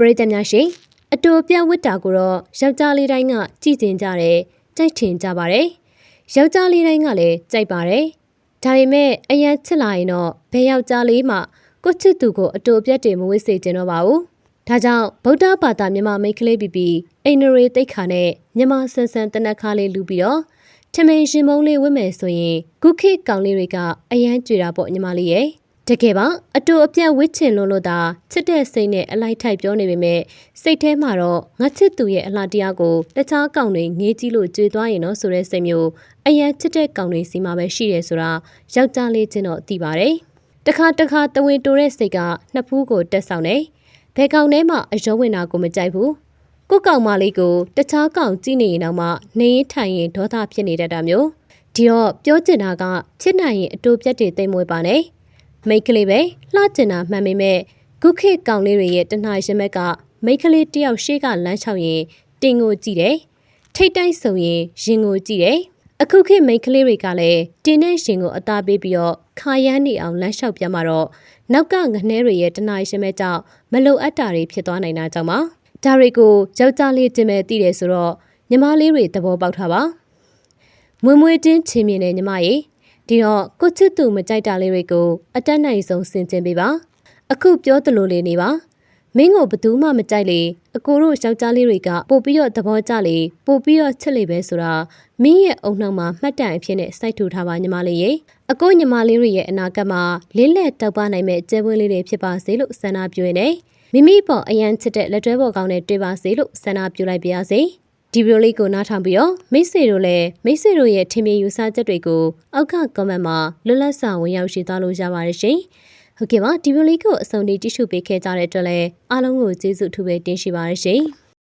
ပရိသတ်များရှင်အတူပြဝတ်တာကိုတော့ယောက်ျားလေးတိုင်းကကြည်ကျင်ကြတယ်ကြိုက်ထင်ကြပါတယ်ယောက်ျားလေးတိုင်းကလည်းကြိုက်ပါတယ်ဒါပေမဲ့အရန်ချစ်လာရင်တော့ဘယ်ယောက်ျားလေးမှကိုချစ်သူကိုအတူပြတ်တယ်မဝစ်စေချင်တော့ပါဘူးဒါကြောင့်ဗုဒ္ဓဘာသာမြန်မာမိတ်ကလေးပြီးပြီးအိန္ဒြေတိတ်ခါနဲ့မြန်မာဆန်ဆန်တနက်ခါလေးလူပြီးတော့ထမင်းရှင်မုံလေးဝတ်မယ်ဆိုရင်ကုခိကောင်လေးတွေကအရန်ကြွေတာပေါ့ညီမလေးရဲ့ တကယ်ပါအတူအပြတ်ဝစ်ချင်လို့လို့သာချစ်တဲ့စိတ်နဲ့အလိုက်ထိုက်ပြောနေပေမဲ့စိတ်ထဲမှာတော့ငါချစ်သူရဲ့အလားတရားကိုတခြားကောင်တွေငေးကြည့်လို့ကြွေသွားရင်တော့ဆိုတဲ့စိတ်မျိုးအရန်ချစ်တဲ့ကောင်တွေစီမှာပဲရှိတယ်ဆိုတာယောက်ျားလေးချင်းတော့သိပါတယ်တခါတခါတဝင်းတိုးတဲ့စိတ်ကနှစ်ဖူးကိုတက်ဆောင်နေဘယ်ကောင်ထဲမှအယောဝင်တာကိုမကြိုက်ဘူးကိုကောင်မလေးကိုတခြားကောင်ကြည့်နေရင်တော့မှနေရင်ထိုင်ရင်ဒေါသဖြစ်နေတတ်တာမျိုးဒီတော့ပြောချင်တာကဖြစ်နိုင်ရင်အတူပြတ်တွေတိမ်မွေးပါနဲ့ မိတ်ကလေးပဲလှကျင်တာမှန်ပေမဲ့ခုခေတ်ကောင်လေးတွေရဲ့တဏှာရှင်မက်ကမိတ်ကလေးတယောက်ရှေ့ကလမ်းလျှောက်ရင်တင်ကိုကြည့်တယ်ထိတ်တိုက်ဆုံရင်ရင်ကိုကြည့်တယ်အခုခေတ်မိတ်ကလေးတွေကလည်းတင်းနဲ့ရှင်ကိုအသားပေးပြီးတော့ခါရမ်းနေအောင်လမ်းလျှောက်ပြမှာတော့နောက်ကငနှဲတွေရဲ့တဏှာရှင်မဲ့ကြောင့်မလိုအပ်တာတွေဖြစ်သွားနိုင်တာကြောင့်ပါဒါတွေကိုယောက်ျားလေးတင်မဲ့တည်တယ်ဆိုတော့ညီမလေးတွေသဘောပေါက်ထားပါမွေမွေတင်းချင်းမြင်တဲ့ညီမရေ ဒီတော့ကိုချစ်သူမကြိုက်တာလေးတွေကိုအတက်နိုင်ဆုံးဆင်ခြင်ပေးပါအခုပြောသလိုလေးနေပါမင်းကိုဘသူမှမကြိုက်လေအကိုတို့ယောက်ျားလေးတွေကပို့ပြီးတော့သဘောကျလေပို့ပြီးတော့ချစ်လေပဲဆိုတာမင်းရဲ့အုံနှောက်မှာမှတ်တမ်းအဖြစ်နဲ့စိုက်ထူထားပါညီမလေးရေအကိုညီမလေးတွေရဲ့အနာဂတ်မှာလင်းလက်တောက်ပနိုင်မဲ့ကျဲပွဲလေးတွေဖြစ်ပါစေလို့ဆန္ဒပြုနေတယ်မိမိပေါ်အရန်ချစ်တဲ့လက်တွဲပေါ်ကောင်းနဲ့တွေ့ပါစေလို့ဆန္ဒပြုလိုက်ပါရစေ ဒီဗီဒီယိုလေးကိုနားထောင်ပြီးတော့မိတ်ဆွေတို့လည်းမိတ်ဆွေတို့ရဲ့ထင်မြင်ယူဆချက်တွေကိုအောက်က comment မှာလွတ်လပ်စွာဝင်ရောက်ရှင်းသွားလို့ရပါတယ်ရှင်။ဟုတ်ကဲ့ပါဒီဗီဒီယိုလေးကိုအဆုံးထိကြည့်ရှုပေးခဲ့ကြတဲ့အတွက်လည်းအားလုံးကိုကျေးဇူးအထူးပဲတင်ရှိပါရရှင်။